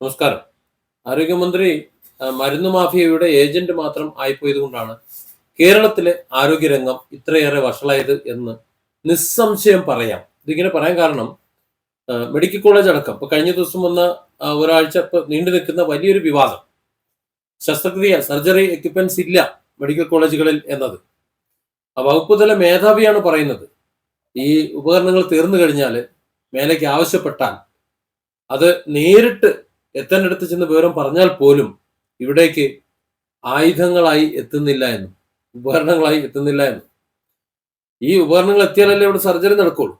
നമസ്കാരം. ആരോഗ്യമന്ത്രി മരുന്ന് മാഫിയയുടെ ഏജന്റ് മാത്രം ആയിപ്പോയത് കൊണ്ടാണ് കേരളത്തിലെ ആരോഗ്യരംഗം ഇത്രയേറെ വഷളായത് എന്ന് നിസ്സംശയം പറയാം. ഇതിങ്ങനെ പറയാൻ കാരണം മെഡിക്കൽ കോളേജ് അടക്കം. ഇപ്പൊ കഴിഞ്ഞ ദിവസം വന്ന ഒരാഴ്ച നീണ്ടു നിൽക്കുന്ന വലിയൊരു വിവാദം. ശസ്ത്രക്രിയ സർജറി എക്യുപ്മെന്റ്സ് ഇല്ല മെഡിക്കൽ കോളേജുകളിൽ എന്നത്. വകുപ്പ് തല മേധാവിയാണ് പറയുന്നത്. ഈ ഉപകരണങ്ങൾ തീർന്നു കഴിഞ്ഞാൽ മേലേക്ക് ആവശ്യപ്പെട്ടാൽ അത് നേരിട്ട് എത്തേണ്ടടുത്ത് ചെന്ന് വിവരം പറഞ്ഞാൽ പോലും ഇവിടേക്ക് ആയുധങ്ങളായി എത്തുന്നില്ല എന്നും ഉപകരണങ്ങളായി എത്തുന്നില്ല എന്നും. ഈ ഉപകരണങ്ങൾ എത്തിയാലല്ലേ ഇവിടെ സർജറി നടക്കുള്ളൂ.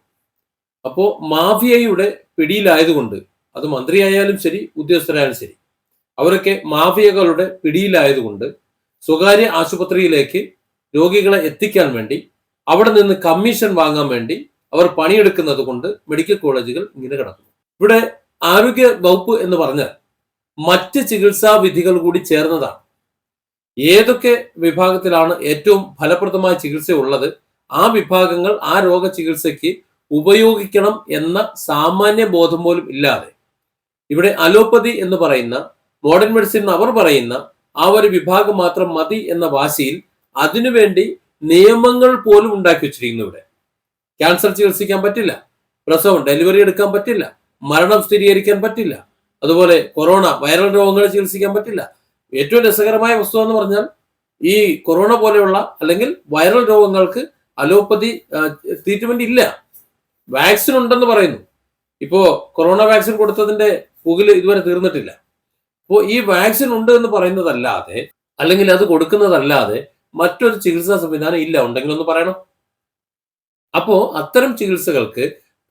അപ്പോ മാഫിയയുടെ പിടിയിലായതുകൊണ്ട് അത് മന്ത്രിയായാലും ശരി ഉദ്യോഗസ്ഥരായാലും ശരി അവരൊക്കെ മാഫിയകളുടെ പിടിയിലായതുകൊണ്ട് സ്വകാര്യ ആശുപത്രിയിലേക്ക് രോഗികളെ എത്തിക്കാൻ വേണ്ടി അവിടെ നിന്ന് കമ്മീഷൻ വാങ്ങാൻ വേണ്ടി അവർ പണിയെടുക്കുന്നത് കൊണ്ട് മെഡിക്കൽ കോളേജുകൾ ഇങ്ങനെ കിടക്കുന്നു. ഇവിടെ ആരോഗ്യ വകുപ്പ് എന്ന് പറഞ്ഞാൽ മറ്റ് ചികിത്സാ വിധികൾ കൂടി ചേർന്നതാണ്. ഏതൊക്കെ വിഭാഗത്തിലാണ് ഏറ്റവും ഫലപ്രദമായ ചികിത്സ ഉള്ളത്? ആ വിഭാഗങ്ങൾ ആ രോഗ ചികിത്സയ്ക്ക് ഉപയോഗിക്കണം എന്ന സാമാന്യ ബോധം പോലും ഇല്ലാതെ. ഇവിടെ അലോപ്പതി എന്ന് പറയുന്ന മോഡേൺ മെഡിസിൻ അവർ പറയുന്ന ആ ഒരു വിഭാഗം മാത്രം മതി എന്ന വാശിയിൽ അതിനുവേണ്ടി നിയമങ്ങൾ പോലും ഉണ്ടാക്കി വെച്ചിരിക്കുന്നു ഇവിടെ. ക്യാൻസർ ചികിത്സിക്കാൻ പറ്റില്ല. പ്രസവം ഡെലിവറി എടുക്കാൻ പറ്റില്ല. മരണം സ്ഥിരീകരിക്കാൻ പറ്റില്ല. അതുപോലെ കൊറോണ വൈറൽ രോഗങ്ങൾ ചികിത്സിക്കാൻ പറ്റില്ല. ഏറ്റവും രസകരമായ വസ്തു എന്ന് പറഞ്ഞാൽ ഈ കൊറോണ പോലെയുള്ള അല്ലെങ്കിൽ വൈറൽ രോഗങ്ങൾക്ക് അലോപ്പതി ട്രീറ്റ്മെന്റ് ഇല്ല. വാക്സിൻ ഉണ്ടെന്ന് പറയുന്നു. ഇപ്പോ കൊറോണ വാക്സിൻ കൊടുത്തതിന്റെ പുകിൽ ഇതുവരെ തീർന്നിട്ടില്ല. അപ്പോൾ ഈ വാക്സിൻ ഉണ്ട് എന്ന് പറയുന്നതല്ലാതെ അല്ലെങ്കിൽ അത് കൊടുക്കുന്നതല്ലാതെ മറ്റൊരു ചികിത്സാ സംവിധാനം ഇല്ല. ഉണ്ടെങ്കിൽ ഒന്ന് പറയണം. അപ്പോ അത്തരം ചികിത്സകൾക്ക്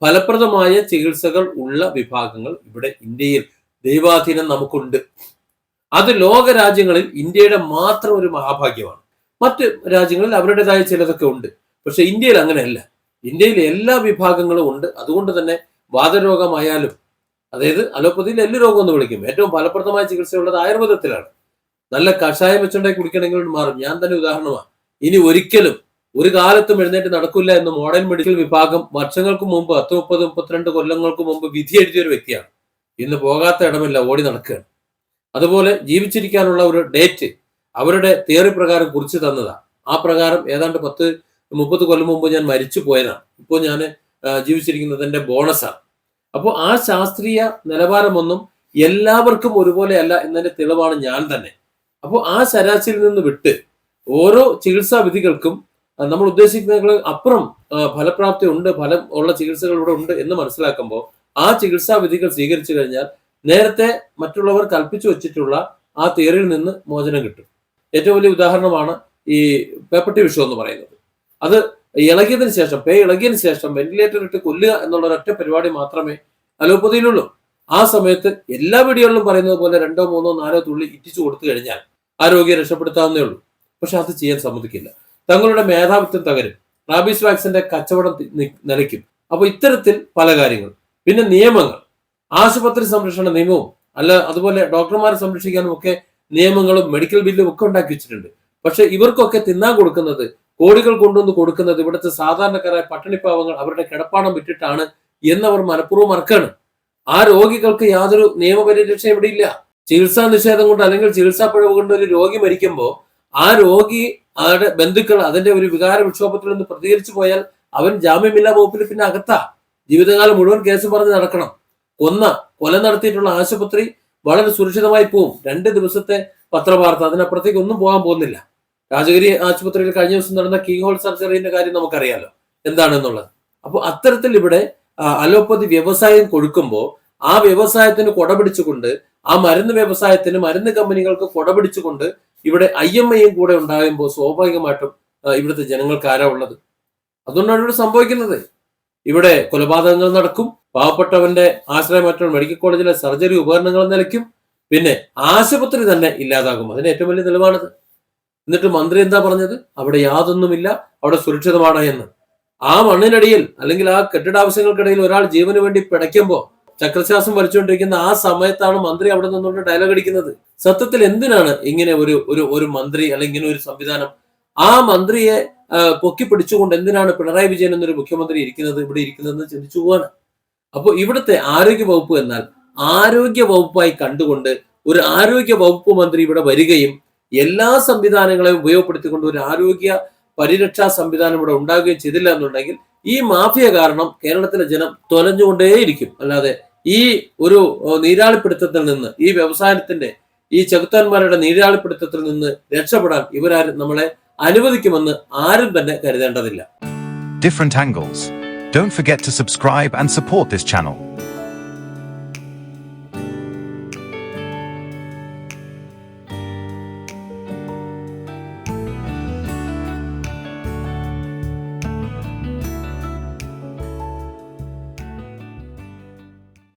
ഫലപ്രദമായ ചികിത്സകൾ ഉള്ള വിഭാഗങ്ങൾ ഇവിടെ ഇന്ത്യയിൽ ദൈവാധീനം നമുക്കുണ്ട്. അത് ലോക രാജ്യങ്ങളിൽ ഇന്ത്യയുടെ മാത്രം ഒരു മഹാഭാഗ്യമാണ്. മറ്റ് രാജ്യങ്ങളിൽ അവരുടേതായ ചിലതൊക്കെ ഉണ്ട്. പക്ഷെ ഇന്ത്യയിൽ അങ്ങനെയല്ല. ഇന്ത്യയിൽ എല്ലാ വിഭാഗങ്ങളും ഉണ്ട്. അതുകൊണ്ട് തന്നെ വാതരോഗമായാലും അതായത് അലോപ്പതിയിൽ എല്ല് രോഗം എന്ന് വിളിക്കും. ഏറ്റവും ഫലപ്രദമായ ചികിത്സയുള്ളത് ആയുർവേദത്തിലാണ്. നല്ല കഷായം വെച്ചുണ്ടായി കുടിക്കണമെങ്കിൽ മാറും. ഞാൻ തന്നെ ഉദാഹരണമാണ്. ഇനി ഒരിക്കലും ഒരു കാലത്തും എഴുന്നേറ്റ് നടക്കില്ല എന്ന് മോഡേൺ മെഡിക്കൽ വിഭാഗം വർഷങ്ങൾക്ക് മുമ്പ് പത്ത് മുപ്പത് മുപ്പത്തിരണ്ട് കൊല്ലങ്ങൾക്ക് മുമ്പ് വിധി എഴുതിയ ഒരു വ്യക്തിയാണ്. ഇന്ന് പോകാത്ത ഇടമില്ല ഓടി നടക്കുകയാണ്. അതുപോലെ ജീവിച്ചിരിക്കാനുള്ള ഒരു ഡേറ്റ് അവരുടെ തിയറി പ്രകാരം കുറിച്ച് തന്നതാണ്. ആ പ്രകാരം ഏതാണ്ട് പത്ത് മുപ്പത് കൊല്ലം മുമ്പ് ഞാൻ മരിച്ചു പോയതാണ്. ഇപ്പോൾ ഞാൻ ജീവിച്ചിരിക്കുന്നതിന്റെ ബോണസാണ് അപ്പോൾ ആ ശാസ്ത്രീയ നിലവാരമൊന്നും എല്ലാവർക്കും ഒരുപോലെയല്ല എന്നതിന്റെ തെളിവാണ് ഞാൻ തന്നെ. അപ്പോൾ ആ ശരാശരിയിൽ നിന്ന് വിട്ട് ഓരോ ചികിത്സാ വിധികൾക്കും നമ്മൾ ഉദ്ദേശിക്കുന്നതിനേക്കാൾ അപ്പുറം ഫലപ്രാപ്തി ഉണ്ട് ഫലം ഉള്ള ചികിത്സകൾ ഇവിടെ ഉണ്ട് എന്ന് മനസ്സിലാക്കുമ്പോൾ ആ ചികിത്സാ വിധികൾ സ്വീകരിച്ചു കഴിഞ്ഞാൽ നേരത്തെ മറ്റുള്ളവർ കൽപ്പിച്ചു വെച്ചിട്ടുള്ള ആ തിയറിയിൽ നിന്ന് മോചനം കിട്ടും. ഏറ്റവും വലിയ ഉദാഹരണമാണ് ഈ പേപ്പട്ടി വിഷു എന്ന് പറയുന്നത്. അത് ഇളകിയതിനു ശേഷം പേ ഇളകിയതിന് ശേഷം വെന്റിലേറ്റർ ഇട്ട് കൊല്ലുക എന്നുള്ള ഒരൊറ്റ പരിപാടി മാത്രമേ അലോപ്പതിയിലുള്ളൂ. ആ സമയത്ത് എല്ലാ വീഡിയോകളിലും പറയുന്നത് പോലെ രണ്ടോ മൂന്നോ നാലോ തുള്ളി ഇറ്റിച്ചു കൊടുത്തു കഴിഞ്ഞാൽ ആ രോഗിയെ രക്ഷപ്പെടുത്താവുന്നേ ഉള്ളൂ. പക്ഷെ അത് ചെയ്യാൻ സമ്മതിക്കില്ല. തങ്ങളുടെ മേധാവിത്വം തകരും. റാബീസ് വാക്സിന്റെ കച്ചവടം നിലയ്ക്കും. അപ്പൊ ഇത്തരത്തിൽ പല കാര്യങ്ങൾ പിന്നെ നിയമങ്ങൾ. ആശുപത്രി സംരക്ഷണ നിയമവും അല്ല അതുപോലെ ഡോക്ടർമാരെ സംരക്ഷിക്കാനും ഒക്കെ നിയമങ്ങളും മെഡിക്കൽ ബില്ലും ഒക്കെ ഉണ്ടാക്കി വെച്ചിട്ടുണ്ട്. പക്ഷെ ഇവർക്കൊക്കെ തിന്നാൻ കൊടുക്കുന്നത് കോടികൾ കൊണ്ടുവന്ന് കൊടുക്കുന്നത് ഇവിടുത്തെ സാധാരണക്കാരായ പട്ടിണിപ്പാവങ്ങൾ അവരുടെ കിടപ്പാടം വിട്ടിട്ടാണ് എന്നവർ മനഃപൂർവം മറക്കാണ്. ആ രോഗികൾക്ക് യാതൊരു നിയമപരിരക്ഷയും ഇവിടെ ഇല്ല ചികിത്സാ നിഷേധം കൊണ്ട് അല്ലെങ്കിൽ ചികിത്സാ പിഴവ് കൊണ്ട് ഒരു രോഗി മരിക്കുമ്പോൾ ആ രോഗി അവരുടെ ബന്ധുക്കൾ അതിന്റെ ഒരു വികാര വിക്ഷോഭത്തിൽ നിന്ന് പ്രതികരിച്ചു പോയാൽ അവൻ ജാമ്യമില്ലാ വകുപ്പിൽ പിന്നെ അകത്താ. ജീവിതകാലം മുഴുവൻ കേസ് പറഞ്ഞ് നടക്കണം. കൊന്ന കൊല നടത്തിയിട്ടുള്ള ആശുപത്രി വളരെ സുരക്ഷിതമായി പോവും. രണ്ട് ദിവസത്തെ പത്രവാർത്ത. അതിനപ്പുറത്തേക്ക് ഒന്നും പോകാൻ പോകുന്നില്ല. രാജഗിരി ആശുപത്രിയിൽ കഴിഞ്ഞ ദിവസം നടന്ന കീ ഹോൾ സർജറിന്റെ കാര്യം നമുക്കറിയാലോ. എന്താണെന്നുള്ളത്. അപ്പോൾ അത്തരത്തിൽ ഇവിടെ അലോപ്പതി വ്യവസായം കൊടുക്കുമ്പോൾ ആ വ്യവസായത്തിന് കൊടപിടിച്ചുകൊണ്ട് ആ മരുന്ന് വ്യവസായത്തിന് മരുന്ന് കമ്പനികൾക്ക് കൊടപിടിച്ചുകൊണ്ട് ഇവിടെ ഐ എം ഐയും കൂടെ ഉണ്ടാകുമ്പോൾ സ്വാഭാവികമായിട്ടും ഇവിടുത്തെ ജനങ്ങൾക്ക് ആരാ ഉള്ളത്? അതുകൊണ്ടാണ് ഇവിടെ സംഭവിക്കുന്നത്. ഇവിടെ കൊലപാതകങ്ങൾ നടക്കും. പാവപ്പെട്ടവന്റെ ആശ്രയമറ്റുള്ള മെഡിക്കൽ കോളേജിലെ സർജറി ഉപകരണങ്ങൾ നിലയ്ക്കും. പിന്നെ ആശുപത്രി തന്നെ ഇല്ലാതാകും. അതിന് ഏറ്റവും വലിയ തെളിവാണിത്. എന്നിട്ട് മന്ത്രി എന്താ പറഞ്ഞത്? അവിടെ യാതൊന്നുമില്ല അവിടെ സുരക്ഷിതമാണ് എന്ന്. ആ മണ്ണിനടിയിൽ അല്ലെങ്കിൽ ആ കെട്ടിടാവശ്യങ്ങൾക്കിടയിൽ ഒരാൾ ജീവന് വേണ്ടി പിടയ്ക്കുമ്പോൾ ചക്രശ്വാസം വലിച്ചുകൊണ്ടിരിക്കുന്ന ആ സമയത്താണ് മന്ത്രി അവിടെ നിന്നുകൊണ്ട് ഡയലോഗ് അടിക്കുന്നത്. സത്യത്തിൽ എന്തിനാണ് ഇങ്ങനെ ഒരു ഒരു ഒരു മന്ത്രി അല്ലെങ്കിൽ ഇങ്ങനെ ഒരു സംവിധാനം? ആ മന്ത്രിയെ പൊക്കി പിടിച്ചുകൊണ്ട് എന്തിനാണ് പിണറായി വിജയൻ എന്നൊരു മുഖ്യമന്ത്രി ഇരിക്കുന്നത് ഇവിടെ ഇരിക്കുന്നതെന്ന് ചിന്തിച്ചു പോവാണ്. അപ്പോൾ ഇവിടുത്തെ ആരോഗ്യ വകുപ്പ് എന്നാൽ ആരോഗ്യ വകുപ്പായി കണ്ടുകൊണ്ട് ഒരു ആരോഗ്യ വകുപ്പ് മന്ത്രി ഇവിടെ വരികയും എല്ലാ സംവിധാനങ്ങളെയും ഉപയോഗപ്പെടുത്തിക്കൊണ്ട് ഒരു ആരോഗ്യ പരിരക്ഷാ സംവിധാനം ഇവിടെ ഉണ്ടാകുകയും ചെയ്തില്ല എന്നുണ്ടെങ്കിൽ ഈ മാഫിയ കാരണം കേരളത്തിലെ ജനം തൊലഞ്ഞുകൊണ്ടേയിരിക്കും. അല്ലാതെ ഈ ഒരു നീരാളിപ്പിടുത്തത്തിൽ നിന്ന് ഈ വ്യവസായത്തിന്റെ ഈ ചെകുത്താന്മാരുടെ നീരാളിപ്പിടുത്തത്തിൽ നിന്ന് രക്ഷപ്പെടാൻ ഇവരാരും നമ്മളെ അനുവദിക്കുമെന്ന് ആരും തന്നെ കരുതേണ്ടതില്ല different angles. Don't forget to subscribe and support this channel.